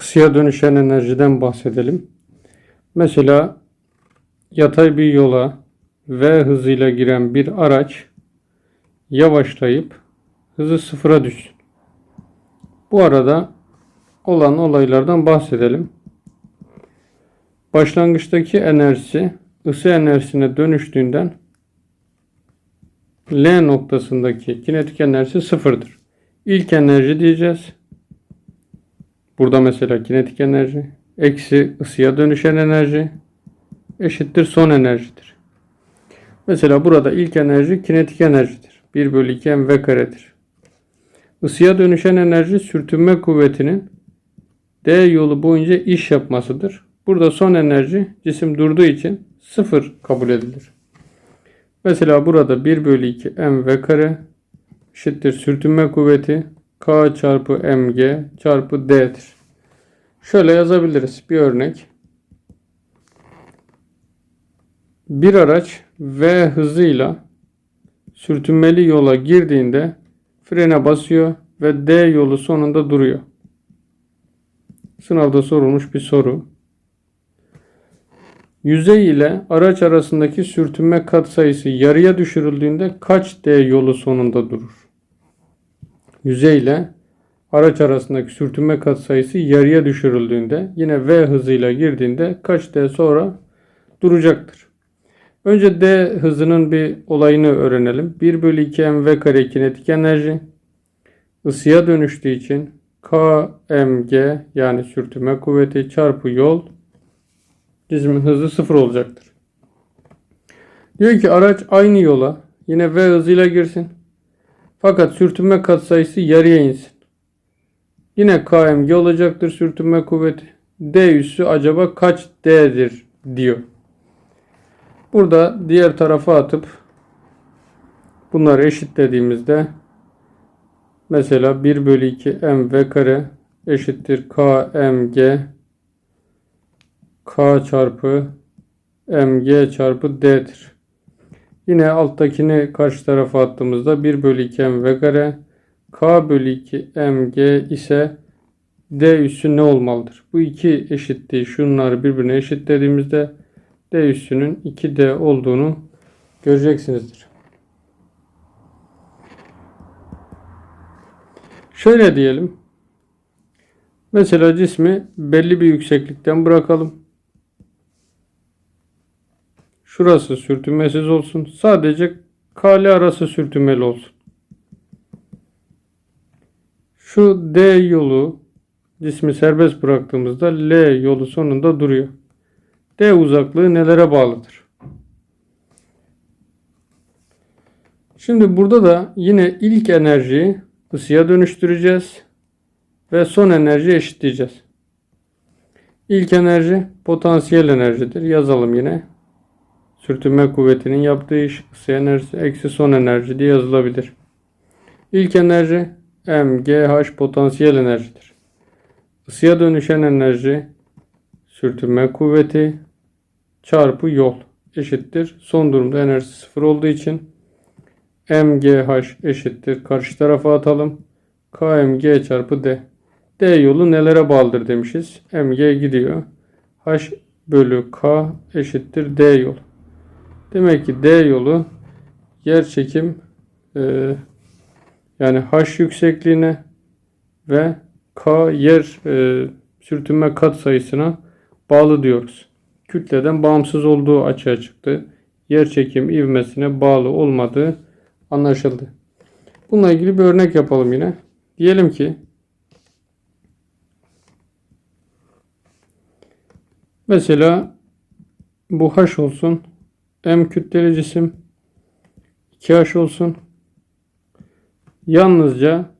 ısıya dönüşen enerjiden bahsedelim. Mesela yatay bir yola V hızıyla giren bir araç yavaşlayıp hızı sıfıra düşsün. Bu arada olan olaylardan bahsedelim. Başlangıçtaki enerjisi ısı enerjisine dönüştüğünden L noktasındaki kinetik enerjisi sıfırdır. İlk enerji diyeceğiz. Burada mesela kinetik enerji eksi ısıya dönüşen enerji eşittir son enerjidir. Mesela burada ilk enerji kinetik enerjidir. 1 bölü 2 mv karedir. Isıya dönüşen enerji sürtünme kuvvetinin D yolu boyunca iş yapmasıdır. Burada son enerji cisim durduğu için sıfır kabul edilir. Mesela burada 1 bölü 2 mv kare eşittir sürtünme kuvveti K çarpı mg çarpı D'dir. Şöyle yazabiliriz bir örnek. Bir araç V hızıyla sürtünmeli yola girdiğinde frene basıyor ve D yolu sonunda duruyor. Sınavda sorulmuş bir soru. Yüzey ile araç arasındaki sürtünme katsayısı yarıya düşürüldüğünde kaç D yolu sonunda durur? Yüzey ile araç arasındaki sürtünme katsayısı yarıya düşürüldüğünde yine V hızıyla girdiğinde kaç D sonra duracaktır? Önce D hızının bir olayını öğrenelim. 1 bölü 2 mv kare kinetik enerji ısıya dönüştüğü için kmg yani sürtünme kuvveti çarpı yol cismin hızı sıfır olacaktır. Diyor ki araç aynı yola yine V hızıyla girsin. Fakat sürtünme katsayısı yarıya insin. Yine kmg olacaktır sürtünme kuvveti. D üssü acaba kaç D'dir diyor. Burada diğer tarafa atıp bunları eşitlediğimizde mesela 1 bölü 2 mv kare eşittir kmg k çarpı mg çarpı d'dir. Yine alttakini karşı tarafa attığımızda 1 bölü 2 mv kare k bölü 2 mg ise d üssü ne olmalıdır? Bu iki eşitliği şunları birbirine eşitlediğimizde D üssünün 2D olduğunu göreceksinizdir. Şöyle diyelim. Mesela cismi belli bir yükseklikten bırakalım. Şurası sürtünmesiz olsun. Sadece kale arası sürtünmeli olsun. Şu D yolu cismi serbest bıraktığımızda L yolu sonunda duruyor. D uzaklığı nelere bağlıdır? Şimdi burada da yine ilk enerjiyi ısıya dönüştüreceğiz ve son enerji eşitleyeceğiz. İlk enerji potansiyel enerjidir. Yazalım yine. Sürtünme kuvvetinin yaptığı iş ısı enerjisi eksi son enerji diye yazılabilir. İlk enerji mgh potansiyel enerjidir. Isıya dönüşen enerji sürtünme kuvveti çarpı yol eşittir. Son durumda enerjisi sıfır olduğu için mgh eşittir. Karşı tarafa atalım. kmg çarpı d. D yolu nelere bağlıdır demişiz. mg gidiyor. h bölü k eşittir d yol. Demek ki d yolu yer çekim e, yani h yüksekliğine ve k yer e, sürtünme kat sayısına bağlı diyoruz. Kütleden bağımsız olduğu açığa çıktı. Yer çekim ivmesine bağlı olmadığı anlaşıldı. Bununla ilgili bir örnek yapalım yine. Diyelim ki mesela bu H olsun. M kütleli cisim 2H olsun. Yalnızca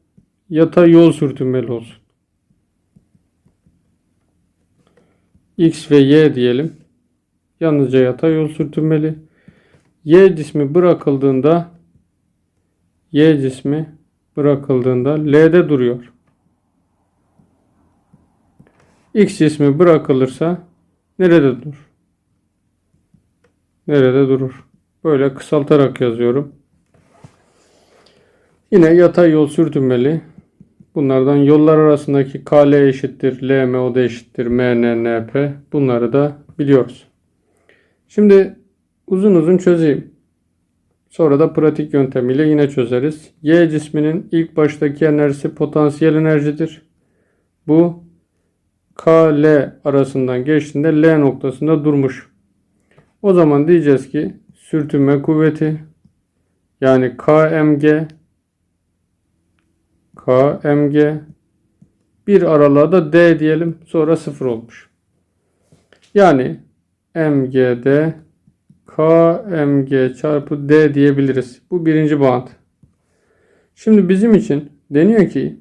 yatay yol sürtünmeli olsun. X ve Y diyelim. Yalnızca yatay yol sürtünmeli. Y cismi bırakıldığında Y cismi bırakıldığında L'de duruyor. X cismi bırakılırsa nerede durur? Nerede durur? Böyle kısaltarak yazıyorum. Yine yatay yol sürtünmeli. Bunlardan yollar arasındaki KL eşittir, LM da eşittir, MN, NP. Bunları da biliyoruz. Şimdi uzun uzun çözeyim. Sonra da pratik yöntemiyle yine çözeriz. Y cisminin ilk baştaki enerjisi potansiyel enerjidir. Bu KL arasından geçtiğinde L noktasında durmuş. O zaman diyeceğiz ki sürtünme kuvveti yani KMG KMG bir aralığa da D diyelim sonra sıfır olmuş. Yani MGD KMG çarpı D diyebiliriz. Bu birinci bant. Şimdi bizim için deniyor ki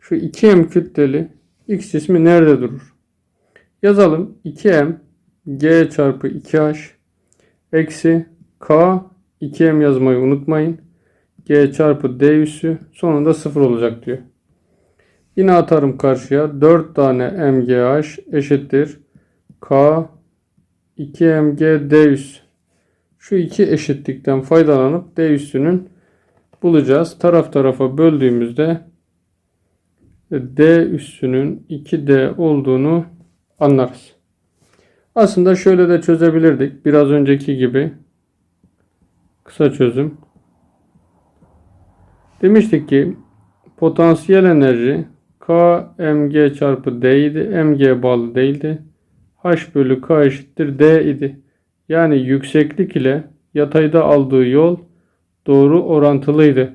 şu 2M kütleli X cismi nerede durur? Yazalım 2M G çarpı 2H eksi K 2M yazmayı unutmayın. G çarpı D üssü sonunda 0 olacak diyor. Yine atarım karşıya. 4 tane MGH eşittir. K 2MG D üssü. Şu iki eşitlikten faydalanıp D üssünün bulacağız. Taraf tarafa böldüğümüzde D üssünün 2D olduğunu anlarız. Aslında şöyle de çözebilirdik. Biraz önceki gibi kısa çözüm. Demiştik ki potansiyel enerji K mg çarpı D idi. mg bağlı değildi. H bölü K eşittir D idi. Yani yükseklik ile yatayda aldığı yol doğru orantılıydı.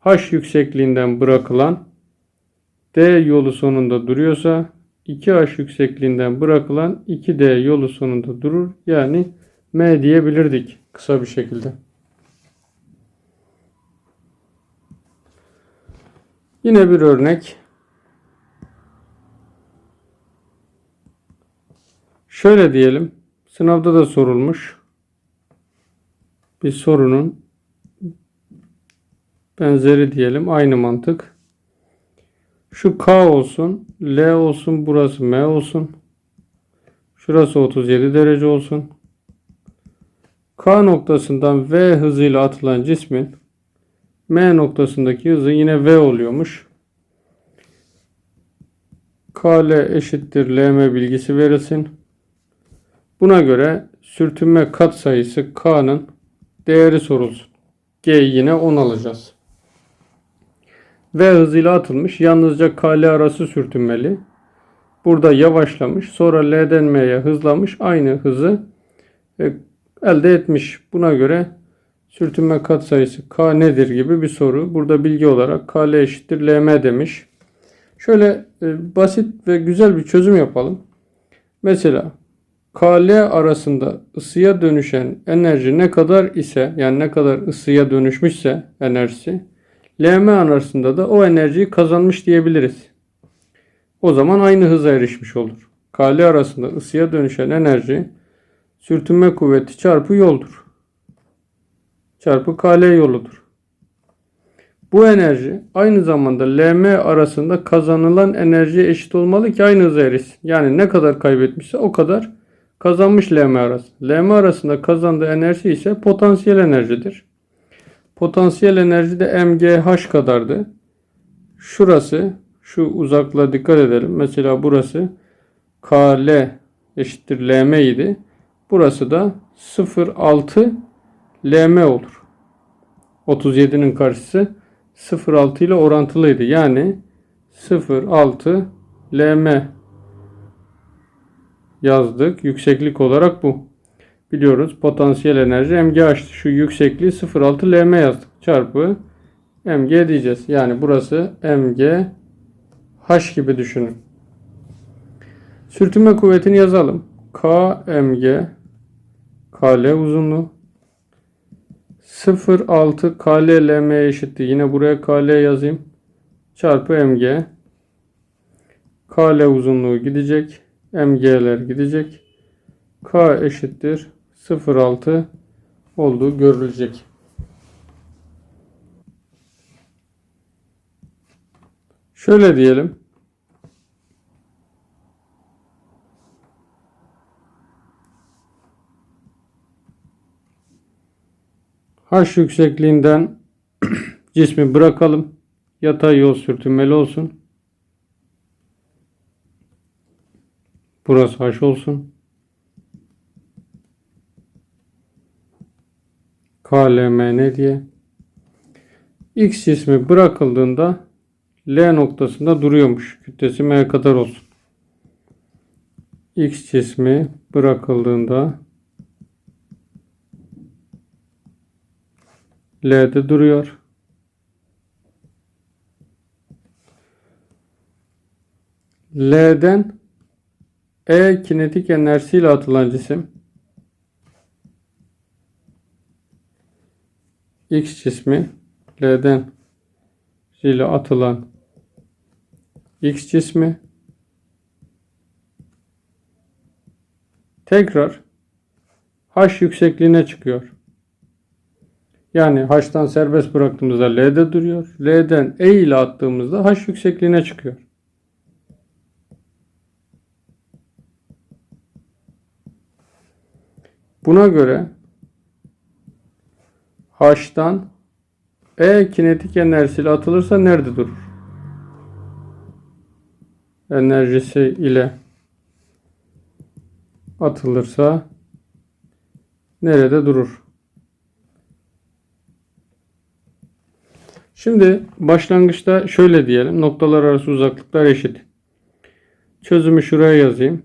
H yüksekliğinden bırakılan D yolu sonunda duruyorsa 2H yüksekliğinden bırakılan 2D yolu sonunda durur. Yani M diyebilirdik kısa bir şekilde. Yine bir örnek. Şöyle diyelim. Sınavda da sorulmuş. Bir sorunun benzeri diyelim. Aynı mantık. Şu K olsun. L olsun. Burası M olsun. Şurası 37 derece olsun. K noktasından V hızıyla atılan cismin M noktasındaki hızı yine V oluyormuş. KL eşittir LM bilgisi verilsin. Buna göre sürtünme kat sayısı K'nın değeri sorulsun. G yine 10 alacağız. V hızıyla atılmış. Yalnızca KL arası sürtünmeli. Burada yavaşlamış. Sonra L'den M'ye hızlamış. Aynı hızı e, elde etmiş. Buna göre sürtünme katsayısı K nedir gibi bir soru. Burada bilgi olarak KL eşittir LM demiş. Şöyle e, basit ve güzel bir çözüm yapalım. Mesela KL arasında ısıya dönüşen enerji ne kadar ise yani ne kadar ısıya dönüşmüşse enerjisi LM arasında da o enerjiyi kazanmış diyebiliriz. O zaman aynı hıza erişmiş olur. KL arasında ısıya dönüşen enerji sürtünme kuvveti çarpı yoldur. Çarpı KL yoludur. Bu enerji aynı zamanda LM arasında kazanılan enerjiye eşit olmalı ki aynı hıza erişsin. Yani ne kadar kaybetmişse o kadar kazanmış LM arası. LM arasında kazandığı enerji ise potansiyel enerjidir. Potansiyel enerji de MGH kadardı. Şurası şu uzaklığa dikkat edelim. Mesela burası KL eşittir LM idi. Burası da 0,6 LM olur. 37'nin karşısı 0,6 ile orantılıydı. Yani 0,6 LM yazdık. Yükseklik olarak bu. Biliyoruz potansiyel enerji MGH. Şu yüksekliği 0,6 LM yazdık. Çarpı MG diyeceğiz. Yani burası MG H gibi düşünün. Sürtünme kuvvetini yazalım. KMG KL uzunluğu 0,6 KL LM eşittir. Yine buraya KL yazayım. Çarpı MG. KL uzunluğu gidecek. MG'ler gidecek. K eşittir 0,6 olduğu görülecek. Şöyle diyelim. H yüksekliğinden cismi bırakalım. yatay yol sürtünmeli olsun. Burası H olsun. KLM diye. X cismi bırakıldığında L noktasında duruyormuş. Kütlesi M kadar olsun. X cismi bırakıldığında L'de duruyor. L'den E kinetik enerjisiyle atılan cisim X cismi L'den ile atılan X cismi tekrar H yüksekliğine çıkıyor. Yani H'tan serbest bıraktığımızda L'de duruyor. L'den E ile attığımızda H yüksekliğine çıkıyor. Buna göre H'tan E kinetik enerjisiyle atılırsa nerede durur? Enerjisi ile atılırsa nerede durur? Şimdi başlangıçta şöyle diyelim. Noktalar arası uzaklıklar eşit. Çözümü şuraya yazayım.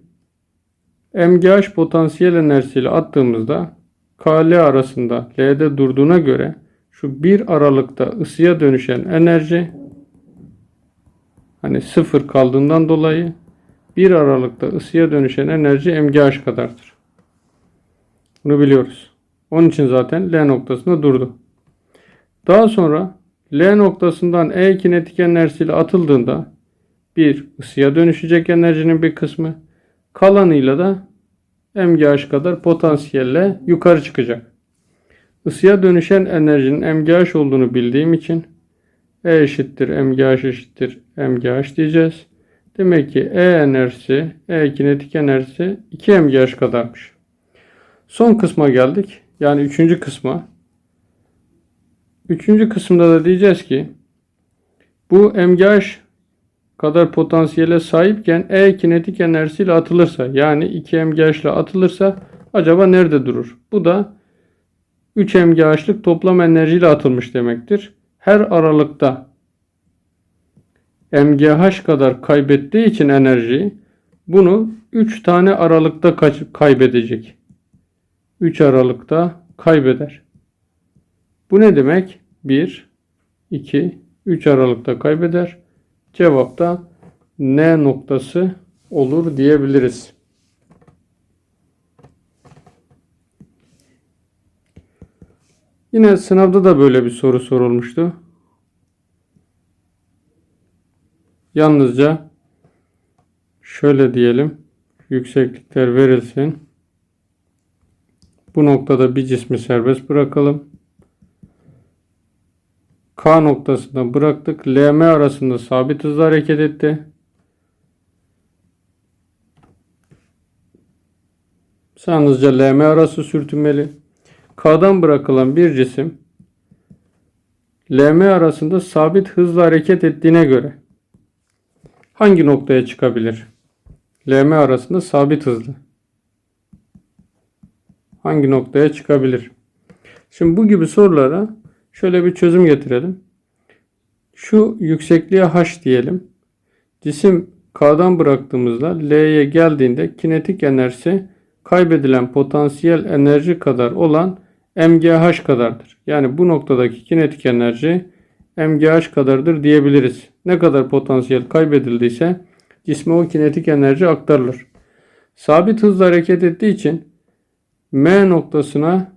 MGH potansiyel enerjisiyle attığımızda KL arasında L'de durduğuna göre şu bir aralıkta ısıya dönüşen enerji hani sıfır kaldığından dolayı bir aralıkta ısıya dönüşen enerji MGH kadardır. Bunu biliyoruz. Onun için zaten L noktasında durdu. Daha sonra L noktasından E kinetik enerjisiyle atıldığında bir ısıya dönüşecek enerjinin bir kısmı kalanıyla da MGH kadar potansiyelle yukarı çıkacak. Isıya dönüşen enerjinin MGH olduğunu bildiğim için E eşittir MGH eşittir MGH diyeceğiz. Demek ki E enerjisi, E kinetik enerjisi 2 MGH kadarmış. Son kısma geldik. Yani üçüncü kısma. Üçüncü kısımda da diyeceğiz ki bu MGH kadar potansiyele sahipken E kinetik enerjisiyle atılırsa yani 2 MGH ile atılırsa acaba nerede durur? Bu da 3 MGH'lık toplam enerjiyle atılmış demektir. Her aralıkta MGH kadar kaybettiği için enerjiyi bunu 3 tane aralıkta kaybedecek. 3 aralıkta kaybeder. Bu ne demek? 1, 2, 3 aralıkta kaybeder. Cevap da N noktası olur diyebiliriz. Yine sınavda da böyle bir soru sorulmuştu. Yalnızca şöyle diyelim. Yükseklikler verilsin. Bu noktada bir cismi serbest bırakalım. K noktasında bıraktık. LM arasında sabit hızla hareket etti. Yalnızca LM arası sürtünmeli. K'dan bırakılan bir cisim LM arasında sabit hızla hareket ettiğine göre hangi noktaya çıkabilir? LM arasında sabit hızlı. Hangi noktaya çıkabilir? Şimdi bu gibi sorulara şöyle bir çözüm getirelim. Şu yüksekliğe h diyelim. Cisim K'dan bıraktığımızda L'ye geldiğinde kinetik enerjisi kaybedilen potansiyel enerji kadar olan MGH kadardır. Yani bu noktadaki kinetik enerji MGH kadardır diyebiliriz. Ne kadar potansiyel kaybedildiyse cisme o kinetik enerji aktarılır. Sabit hızla hareket ettiği için M noktasına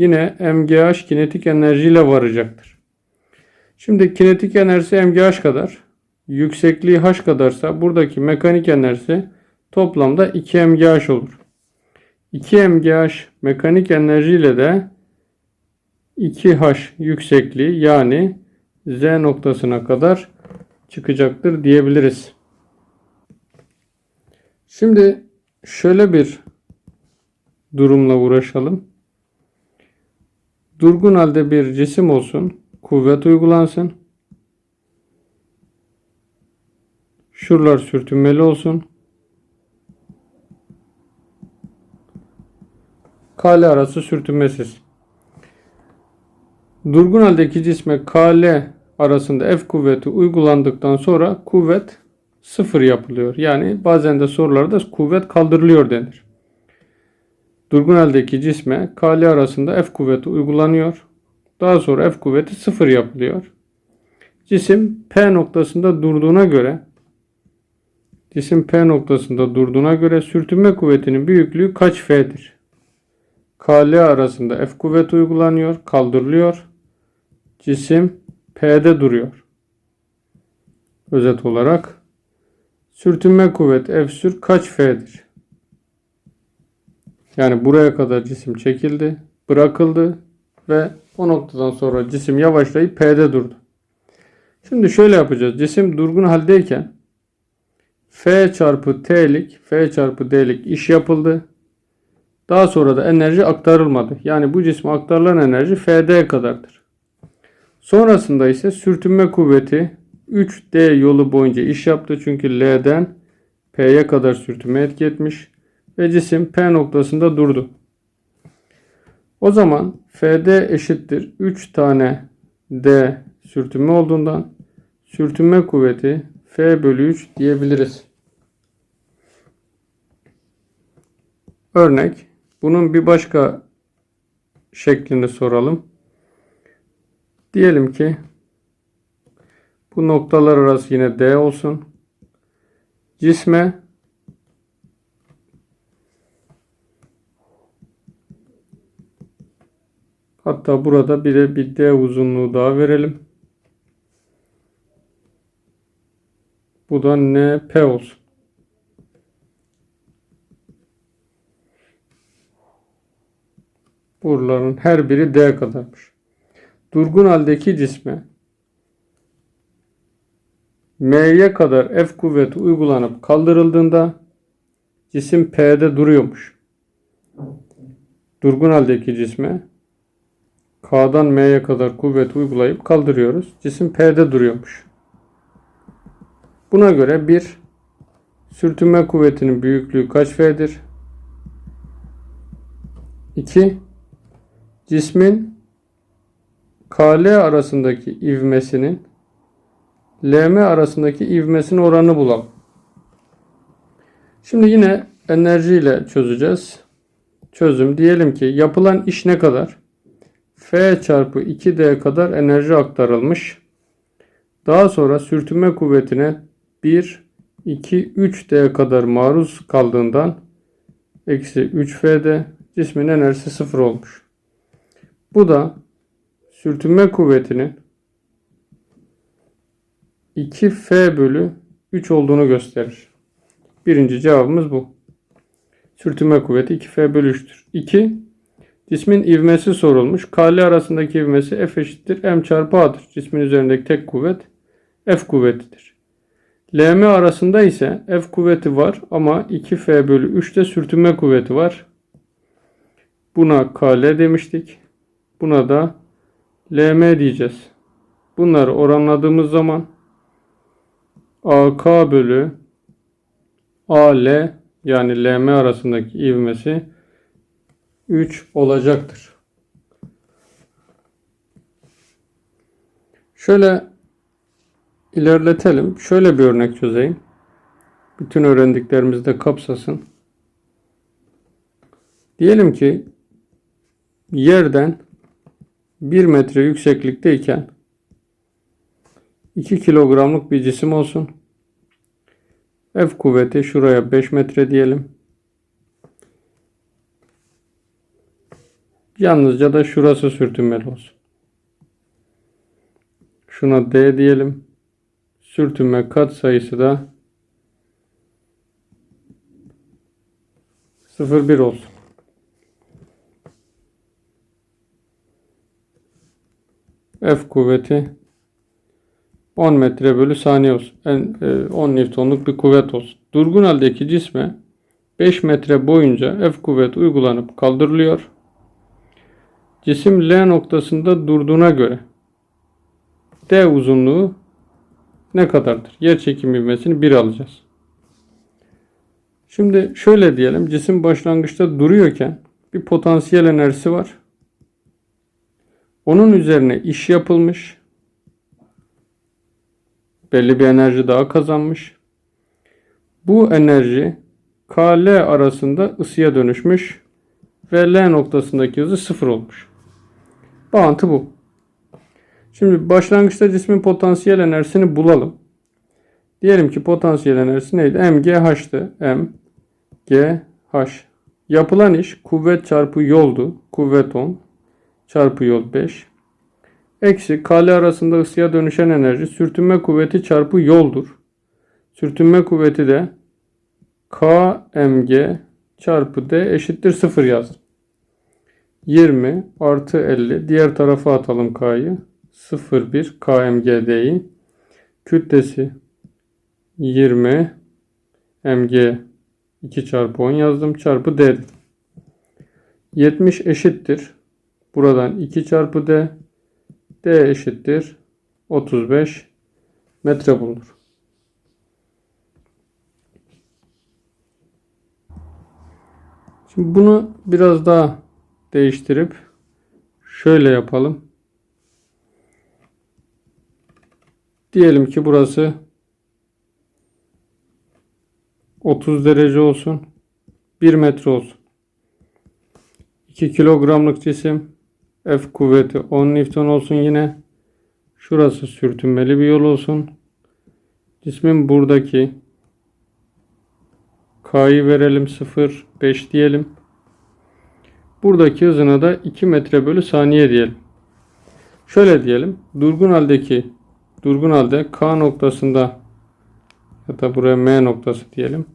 yine MGH kinetik enerjiyle varacaktır. Şimdi kinetik enerjisi MGH kadar, yüksekliği H kadarsa buradaki mekanik enerjisi toplamda 2 MGH olur. 2 MGH mekanik enerjiyle de 2H yüksekliği yani Z noktasına kadar çıkacaktır diyebiliriz. Şimdi şöyle bir durumla uğraşalım. Durgun halde bir cisim olsun. Kuvvet uygulansın. Şuralar sürtünmeli olsun. KL arası sürtünmesiz. Durgun haldeki cisme KL arasında F kuvveti uygulandıktan sonra kuvvet sıfır yapılıyor. Yani bazen de sorularda kuvvet kaldırılıyor denir. Durgun haldeki cisme KL arasında F kuvveti uygulanıyor. Daha sonra F kuvveti sıfır yapılıyor. Cisim P noktasında durduğuna göre cisim P noktasında durduğuna göre sürtünme kuvvetinin büyüklüğü kaç F'dir? KL arasında F kuvveti uygulanıyor, kaldırılıyor. Cisim P'de duruyor. Özet olarak sürtünme kuvvet F sür kaç F'dir? Yani buraya kadar cisim çekildi, bırakıldı ve o noktadan sonra cisim yavaşlayıp P'de durdu. Şimdi şöyle yapacağız. Cisim durgun haldeyken F çarpı T'lik, F çarpı D'lik iş yapıldı. Daha sonra da enerji aktarılmadı. Yani bu cisme aktarılan enerji Fd kadardır. Sonrasında ise sürtünme kuvveti 3D yolu boyunca iş yaptı. Çünkü L'den P'ye kadar sürtünme etki etmiş. Ve cisim P noktasında durdu. O zaman Fd eşittir 3 tane D sürtünme olduğundan sürtünme kuvveti F bölü 3 diyebiliriz. Örnek. Bunun bir başka şeklini soralım. Diyelim ki bu noktalar arası yine D olsun. Cisme hatta burada bir de bir D uzunluğu daha verelim. Bu da NP olsun. Buraların her biri D kadarmış. Durgun haldeki cisme M'ye kadar F kuvveti uygulanıp kaldırıldığında cisim P'de duruyormuş. Durgun haldeki cisme K'dan M'ye kadar kuvvet uygulayıp kaldırıyoruz. Cisim P'de duruyormuş. Buna göre bir sürtünme kuvvetinin büyüklüğü kaç F'dir? 2 cismin KL arasındaki ivmesinin LM arasındaki ivmesinin oranını bulalım. Şimdi yine enerji ile çözeceğiz. Çözüm diyelim ki yapılan iş ne kadar? F çarpı 2D kadar enerji aktarılmış. Daha sonra sürtünme kuvvetine 1, 2, 3D kadar maruz kaldığından eksi 3F'de cismin enerjisi 0 olmuş. Bu da sürtünme kuvvetinin 2F bölü 3 olduğunu gösterir. Birinci cevabımız bu. Sürtünme kuvveti 2F bölü 3'tür. 2. Cismin ivmesi sorulmuş. KL arasındaki ivmesi F eşittir M çarpı A'dır. Cismin üzerindeki tek kuvvet F kuvvetidir. LM arasında ise F kuvveti var ama 2F bölü 3'te sürtünme kuvveti var. Buna KL demiştik. Buna da LM diyeceğiz. Bunları oranladığımız zaman AK bölü AL yani LM arasındaki ivmesi 3 olacaktır. Şöyle ilerletelim. Şöyle bir örnek çözeyim. Bütün öğrendiklerimizi de kapsasın. Diyelim ki yerden 1 metre yükseklikteyken 2 kilogramlık bir cisim olsun. F kuvveti şuraya 5 metre diyelim. Yalnızca da şurası sürtünmeli olsun. Şuna D diyelim. Sürtünme kat sayısı da 0,1 olsun. F kuvveti 10 metre bölü saniye olsun. En, e, 10 Newton'luk bir kuvvet olsun. Durgun haldeki cisme 5 metre boyunca F kuvvet uygulanıp kaldırılıyor. Cisim L noktasında durduğuna göre D uzunluğu ne kadardır? Yer çekim ivmesini 1 alacağız. Şimdi şöyle diyelim. Cisim başlangıçta duruyorken bir potansiyel enerjisi var. Onun üzerine iş yapılmış. Belli bir enerji daha kazanmış. Bu enerji KL arasında ısıya dönüşmüş ve L noktasındaki hızı sıfır olmuş. Bağıntı bu. Şimdi başlangıçta cismin potansiyel enerjisini bulalım. Diyelim ki potansiyel enerjisi neydi? MGH'tı. M, G, H. Yapılan iş kuvvet çarpı yoldu. Kuvvet 10 çarpı yol 5. Eksi kale arasında ısıya dönüşen enerji sürtünme kuvveti çarpı yoldur. Sürtünme kuvveti de KMG çarpı D eşittir 0 yazdım. 20 artı 50 diğer tarafa atalım K'yı. 0,1 KMGD'yi. Kütlesi 20 mg 2 çarpı 10 yazdım çarpı d dedim. 70 eşittir. Buradan 2 çarpı d d eşittir 35 metre bulunur. Şimdi bunu biraz daha değiştirip şöyle yapalım. Diyelim ki burası 30 derece olsun. 1 metre olsun. 2 kilogramlık cisim. F kuvveti 10 Newton olsun yine. Şurası sürtünmeli bir yol olsun. Cismin buradaki K'yı verelim 0, 5 diyelim. Buradaki hızına da 2 metre bölü saniye diyelim. Şöyle diyelim. Durgun haldeki durgun halde K noktasında da buraya M noktası diyelim.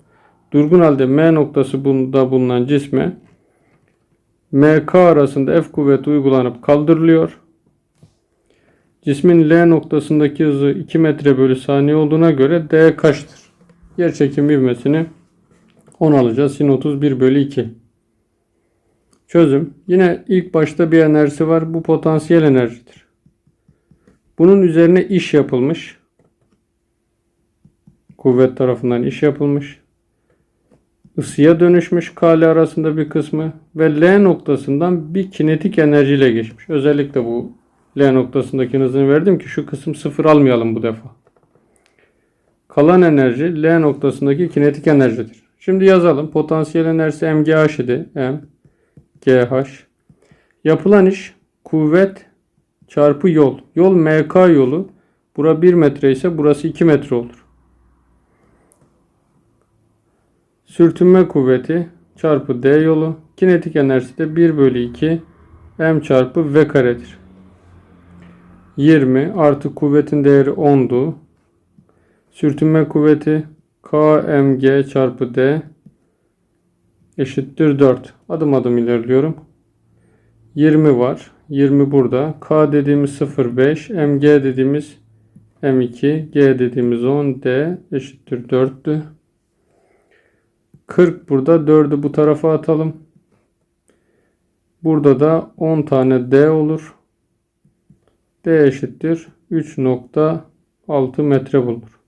Durgun halde M noktası bunda bulunan cisme MK arasında F kuvveti uygulanıp kaldırılıyor. Cismin L noktasındaki hızı 2 metre bölü saniye olduğuna göre D kaçtır? Yer çekim ivmesini 10 alacağız. Sin 31 bölü 2. Çözüm. Yine ilk başta bir enerjisi var. Bu potansiyel enerjidir. Bunun üzerine iş yapılmış. Kuvvet tarafından iş yapılmış. Isıya dönüşmüş kale arasında bir kısmı ve L noktasından bir kinetik enerjiyle geçmiş. Özellikle bu L noktasındaki hızını verdim ki şu kısım sıfır almayalım bu defa. Kalan enerji L noktasındaki kinetik enerjidir. Şimdi yazalım. Potansiyel enerjisi MGH idi. M GH. Yapılan iş kuvvet çarpı yol. Yol MK yolu. Bura 1 metre ise burası 2 metre olur. Sürtünme kuvveti çarpı D yolu. Kinetik enerjisi de 1 bölü 2 M çarpı V karedir. 20 artı kuvvetin değeri 10'du. Sürtünme kuvveti KMG çarpı D eşittir 4. Adım adım ilerliyorum. 20 var. 20 burada. K dediğimiz 0,5. MG dediğimiz M2. G dediğimiz 10. D eşittir 4'tü. 40 burada. 4'ü bu tarafa atalım. Burada da 10 tane D olur. D eşittir 3.6 metre bulunur.